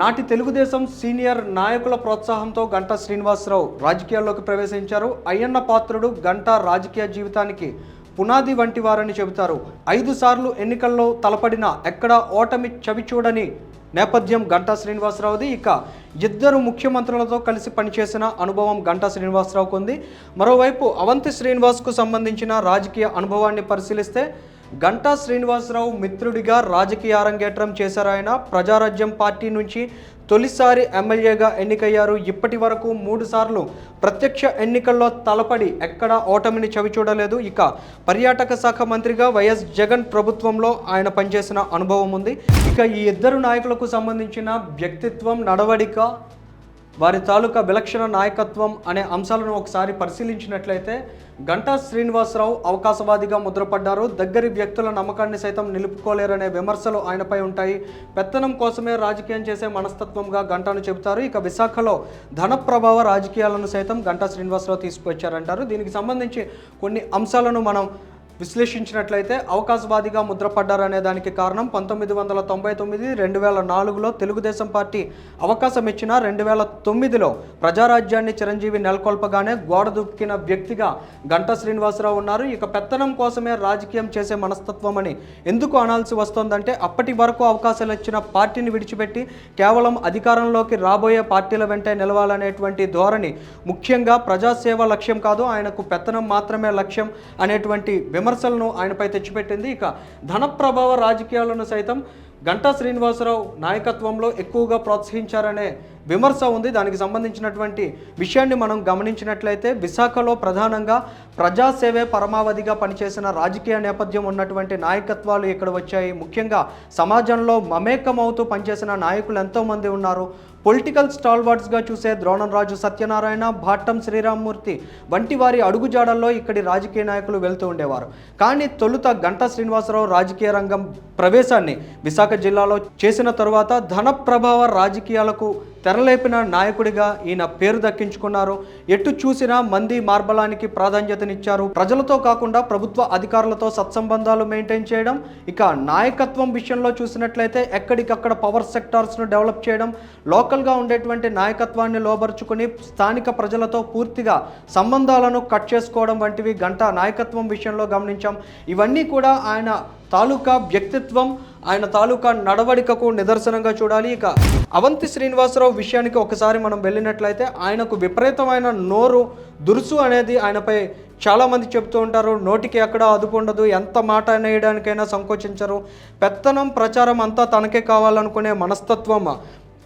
నాటి తెలుగుదేశం సీనియర్ నాయకుల ప్రోత్సాహంతో గంటా శ్రీనివాసరావు రాజకీయాల్లోకి ప్రవేశించారు. అయ్యన్న పాత్రుడు గంటా రాజకీయ జీవితానికి పునాది వంటి వారని చెబుతారు. ఐదు సార్లు ఎన్నికల్లో తలపడిన ఎక్కడా ఓటమి చవిచూడని నేపథ్యం గంటా శ్రీనివాసరావుది. ఇక ఇద్దరు ముఖ్యమంత్రులతో కలిసి పనిచేసిన అనుభవం గంటా శ్రీనివాసరావుకు ఉంది మరోవైపు అవంతి శ్రీనివాస్కు సంబంధించిన రాజకీయ అనుభవాన్ని పరిశీలిస్తే గంటా శ్రీనివాసరావు మిత్రుడిగా రాజకీయ అరంగేట్రం చేశారు ఆయన. ప్రజారాజ్యం పార్టీ నుంచి తొలిసారి ఎమ్మెల్యేగా ఎన్నికయ్యారు. ఇప్పటి వరకు మూడుసార్లు ప్రత్యక్ష ఎన్నికల్లో తలపడి ఎక్కడా ఓటమిని చవిచూడలేదు ఇక పర్యాటక శాఖ మంత్రిగా వైఎస్ జగన్ ప్రభుత్వంలో ఆయన పనిచేసిన అనుభవం ఉంది. ఇక ఈ ఇద్దరు నాయకులకు సంబంధించిన వ్యక్తిత్వం నడవడిక వారి తాలూకా విలక్షణ నాయకత్వం అనే అంశాలను ఒకసారి పరిశీలించినట్లయితే గంటా శ్రీనివాసరావు అవకాశవాదిగా ముద్రపడ్డారు. దగ్గరి వ్యక్తుల నమ్మకాన్ని సైతం నిలుపుకోలేరనే విమర్శలు ఆయనపై ఉంటాయి. పెత్తనం కోసమే రాజకీయం చేసే మనస్తత్వంగా గంటాను చెబుతారు. ఇక విశాఖలో ధన ప్రభావ రాజకీయాలను సైతం గంటా శ్రీనివాసరావు తీసుకొచ్చారంటారు దీనికి సంబంధించి కొన్ని అంశాలను మనం విశ్లేషించినట్లయితే అవకాశవాదిగా ముద్రపడ్డారనే దానికి కారణం పంతొమ్మిది వందల తొంభై తొమ్మిది రెండు వేల నాలుగులో తెలుగుదేశం పార్టీ అవకాశం ఇచ్చిన రెండు వేల తొమ్మిదిలో ప్రజారాజ్యాన్ని చిరంజీవి నెలకొల్పగానే గోడ దుక్కిన వ్యక్తిగా గంటా శ్రీనివాసరావు ఉన్నారు. ఇక పెత్తనం కోసమే రాజకీయం చేసే మనస్తత్వం అని ఎందుకు అనాల్సి వస్తోందంటే అప్పటి వరకు అవకాశాలు ఇచ్చిన పార్టీని విడిచిపెట్టి కేవలం అధికారంలోకి రాబోయే పార్టీల వెంటే నిలవాలనేటువంటి ధోరణి ముఖ్యంగా ప్రజాసేవ లక్ష్యం కాదు ఆయనకు పెత్తనం మాత్రమే లక్ష్యం అనేటువంటి విమర్శలను ఆయనపై తెచ్చిపెట్టింది. ఇక ధన ప్రభావ రాజకీయాలను సైతం గంటా శ్రీనివాసరావు నాయకత్వంలో ఎక్కువగా ప్రోత్సహించారనే విమర్శ ఉంది. దానికి సంబంధించినటువంటి విషయాన్ని మనం గమనించినట్లయితే విశాఖలో ప్రధానంగా ప్రజాసేవే పరమావధిగా పనిచేసిన రాజకీయ నేపథ్యం ఉన్నటువంటి నాయకత్వాలు ఇక్కడ వచ్చాయి. ముఖ్యంగా సమాజంలో మమేకమవుతూ పనిచేసిన నాయకులు ఎంతోమంది ఉన్నారు. పొలిటికల్ స్టాల్వర్డ్స్గా చూసే ద్రోణంరాజు సత్యనారాయణ భాట్టం శ్రీరామ్మూర్తి వంటి వారి అడుగుజాడల్లో ఇక్కడి రాజకీయ నాయకులు వెళ్తూ ఉండేవారు. కానీ తొలుత గంటా శ్రీనివాసరావు రాజకీయ రంగం ప్రవేశాన్ని విశాఖ జిల్లాలో చేసిన తరువాత ధన ప్రభావ రాజకీయాలకు తెరలేపిన నాయకుడిగా ఈయన పేరు దక్కించుకున్నారు. ఎటు చూసినా మంది మార్బలానికి ప్రాధాన్యతనిచ్చారు. ప్రజలతో కాకుండా ప్రభుత్వ అధికారులతో సత్సంబంధాలు మెయింటైన్ చేయడం ఇక నాయకత్వం విషయంలో చూసినట్లయితే ఎక్కడికక్కడ పవర్ సెక్టార్స్ను డెవలప్ చేయడం లోకల్గా ఉండేటువంటి నాయకత్వాన్ని లోబరుచుకుని స్థానిక ప్రజలతో పూర్తిగా సంబంధాలను కట్ చేసుకోవడం వంటివి గంట నాయకత్వం విషయంలో గమనించాం. ఇవన్నీ కూడా ఆయన తాలూకా వ్యక్తిత్వం ఆయన తాలూకా నడవడికకు నిదర్శనంగా చూడాలి. ఇక అవంతి శ్రీనివాసరావు విషయానికి ఒకసారి మనం వెళ్ళినట్లయితే ఆయనకు విపరీతమైన నోరు దురుసు అనేది ఆయనపై చాలామంది చెప్తూ ఉంటారు. నోటికి ఎక్కడ అదుపు ఉండదు. ఎంత మాట అనేయడానికైనా సంకోచించరు. పెత్తనం ప్రచారం అంతా తనకే కావాలనుకునే మనస్తత్వం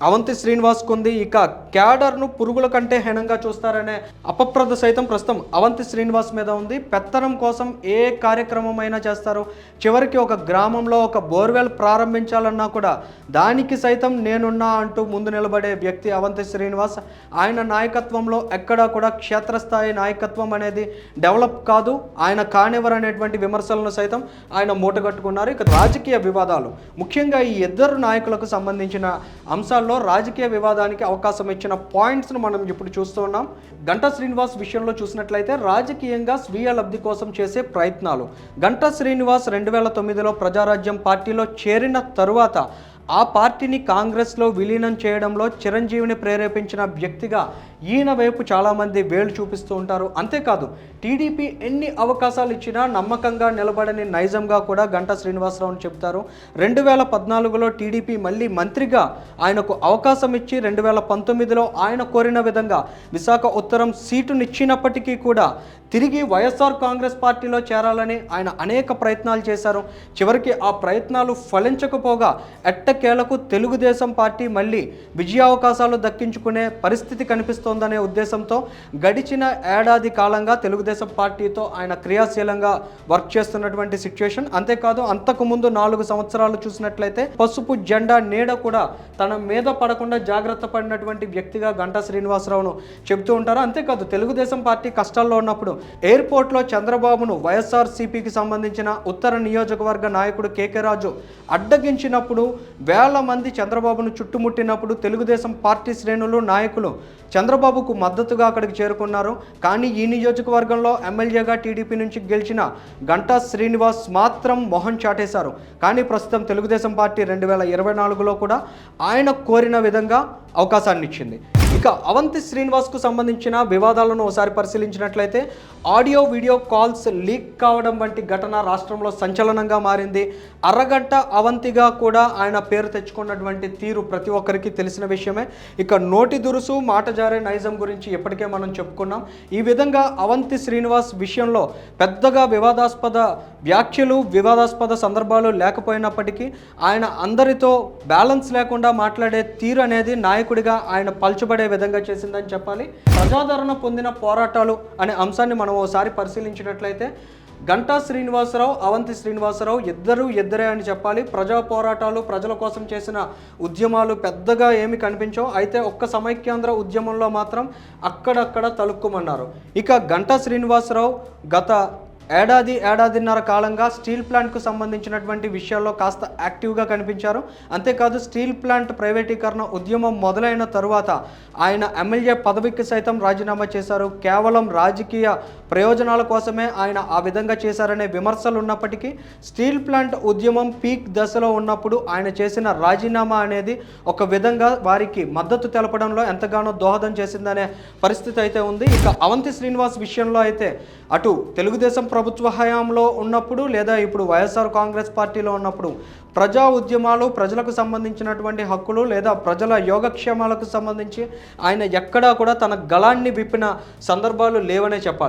అవంతి శ్రీనివాస్ కొంది ఇక క్యాడర్ను పురుగుల కంటే హీనంగా చూస్తారనే అపప్రద సైతం ప్రస్తుతం అవంతి శ్రీనివాస్ మీద ఉంది. పెత్తనం కోసం ఏ కార్యక్రమం అయినా చేస్తారు. చివరికి ఒక గ్రామంలో ఒక బోర్వెల్ ప్రారంభించాలన్నా కూడా దానికి సైతం నేనున్నా అంటూ ముందు నిలబడే వ్యక్తి అవంతి శ్రీనివాస్. ఆయన నాయకత్వంలో ఎక్కడా కూడా క్షేత్రస్థాయి నాయకత్వం అనేది డెవలప్ కాదు. ఆయన కానివ్వరనేటువంటి విమర్శలను సైతం ఆయన మూటగట్టుకున్నారు. ఇక రాజకీయ వివాదాలు. ముఖ్యంగా ఈ ఇద్దరు నాయకులకు సంబంధించిన అంశాలు అంశాల్లో రాజకీయ వివాదానికి అవకాశం ఇచ్చిన పాయింట్స్ను మనం ఇప్పుడు చూస్తూ ఉన్నాం. గంటా శ్రీనివాస్ విషయంలో చూసినట్లయితే రాజకీయంగా స్వీయ లబ్ధి కోసం చేసే ప్రయత్నాలు. గంటా శ్రీనివాస్ రెండు వేల తొమ్మిదిలో ప్రజారాజ్యం పార్టీలో చేరిన తరువాత ఆ పార్టీని కాంగ్రెస్లో విలీనం చేయడంలో చిరంజీవిని ప్రేరేపించిన వ్యక్తిగా ఈయన వైపు చాలామంది వేలు చూపిస్తూ ఉంటారు. అంతేకాదు టీడీపీ ఎన్ని అవకాశాలు ఇచ్చినా నమ్మకంగా నిలబడని నైజంగా కూడా గంటా శ్రీనివాసరావుని చెప్తారు. రెండు వేల పద్నాలుగులో టీడీపీ మళ్ళీ మంత్రిగా ఆయనకు అవకాశం ఇచ్చి రెండు వేల పంతొమ్మిదిలో ఆయన కోరిన విధంగా విశాఖ ఉత్తరం సీటునిచ్చినప్పటికీ కూడా తిరిగి వైఎస్ఆర్ కాంగ్రెస్ పార్టీలో చేరాలని ఆయన అనేక ప్రయత్నాలు చేశారు. చివరికి ఆ ప్రయత్నాలు ఫలించకపోగా ఎట్టకేలకు తెలుగుదేశం పార్టీ మళ్ళీ విజయావకాశాలు దక్కించుకునే పరిస్థితి కనిపిస్తోందనే ఉద్దేశంతో గడిచిన ఏడాది కాలంగా తెలుగుదేశం పార్టీతో ఆయన క్రియాశీలంగా వర్క్ చేస్తున్నటువంటి సిచ్యువేషన్ అంతేకాదు అంతకుముందు నాలుగు సంవత్సరాలు చూసినట్లయితే పసుపు జెండా నీడ కూడా తన మీద పడకుండా జాగ్రత్త పడినటువంటి వ్యక్తిగా గంటా శ్రీనివాసరావును చెబుతూ ఉంటారు. అంతేకాదు తెలుగుదేశం పార్టీ కష్టాల్లో ఉన్నప్పుడు ఎయిర్పోర్ట్లో చంద్రబాబును వైఎస్ఆర్సీపీకి సంబంధించిన ఉత్తర నియోజకవర్గ నాయకుడు కేకే రాజు అడ్డగించినప్పుడు వేల మంది చంద్రబాబును చుట్టుముట్టినప్పుడు తెలుగుదేశం పార్టీ శ్రేణులు నాయకులు చంద్రబాబుకు మద్దతుగా అక్కడికి చేరుకున్నారు. కానీ ఈ నియోజకవర్గంలో ఎమ్మెల్యేగా టీడీపీ నుంచి గెలిచిన గంటా శ్రీనివాస్ మాత్రం మొహం చాటేశారు. కానీ ప్రస్తుతం తెలుగుదేశం పార్టీ రెండు వేల ఇరవై నాలుగులో కూడా ఆయన కోరిన విధంగా అవకాశాన్ని ఇచ్చింది. ఇక అవంతి శ్రీనివాస్కు సంబంధించిన వివాదాలను ఒకసారి పరిశీలించినట్లయితే ఆడియో వీడియో కాల్స్ లీక్ కావడం వంటి ఘటన రాష్ట్రంలో సంచలనంగా మారింది. అరగంట అవంతిగా కూడా ఆయన పేరు తెచ్చుకున్నటువంటి తీరు ప్రతి ఒక్కరికి తెలిసిన విషయమే. ఇక నోటి దురుసు మాట జారే నైజం గురించి ఇప్పటికే మనం చెప్పుకున్నాం. ఈ విధంగా అవంతి శ్రీనివాస్ విషయంలో పెద్దగా వివాదాస్పద వ్యాఖ్యలు వివాదాస్పద సందర్భాలు లేకపోయినప్పటికీ ఆయన అందరితో బ్యాలెన్స్ లేకుండా మాట్లాడే తీరు అనేది నాయకుడిగా ఆయన పలుచబడి విధంగా చేసిందని చెప్పాలి. ప్రజాదరణ పొందిన పోరాటాలు అనే అంశాన్ని మనం ఓసారి పరిశీలించినట్లయితే గంటా శ్రీనివాసరావు అవంతి శ్రీనివాసరావు ఇద్దరు ఇద్దరే అని చెప్పాలి. ప్రజా పోరాటాలు ప్రజల కోసం చేసిన ఉద్యమాలు పెద్దగా ఏమి కనిపించవు. అయితే ఒక్క సమైక్యాంధ్ర ఉద్యమంలో మాత్రం అక్కడక్కడ తలుక్కుమన్నారు. ఇక గంటా శ్రీనివాసరావు గత ఏడాది ఏడాదిన్నర కాలంగా స్టీల్ ప్లాంట్కు సంబంధించినటువంటి విషయాల్లో కాస్త యాక్టివ్గా కనిపించారు. అంతేకాదు స్టీల్ ప్లాంట్ ప్రైవేటీకరణ ఉద్యమం మొదలైన తరువాత ఆయన ఎమ్మెల్యే పదవికి సైతం రాజీనామా చేశారు. కేవలం రాజకీయ ప్రయోజనాల కోసమే ఆయన ఆ విధంగా చేశారనే విమర్శలు ఉన్నప్పటికీ స్టీల్ ప్లాంట్ ఉద్యమం పీక్ దశలో ఉన్నప్పుడు ఆయన చేసిన రాజీనామా అనేది ఒక విధంగా వారికి మద్దతు తెలపడంలో ఎంతగానో దోహదం చేసిందనే పరిస్థితి అయితే ఉంది. ఇక అవంతి శ్రీనివాస్ విషయంలో అయితే అటు తెలుగుదేశం ప్రభుత్వ హయాంలో ఉన్నప్పుడు లేదా ఇప్పుడు వైఎస్ఆర్ కాంగ్రెస్ పార్టీలో ఉన్నప్పుడు ప్రజా ఉద్యమాలు ప్రజలకు సంబంధించినటువంటి హక్కులు లేదా ప్రజల యోగక్షేమాలకు సంబంధించి ఆయన ఎక్కడా కూడా తన గళాన్ని విప్పిన సందర్భాలు లేవనే చెప్పాలి.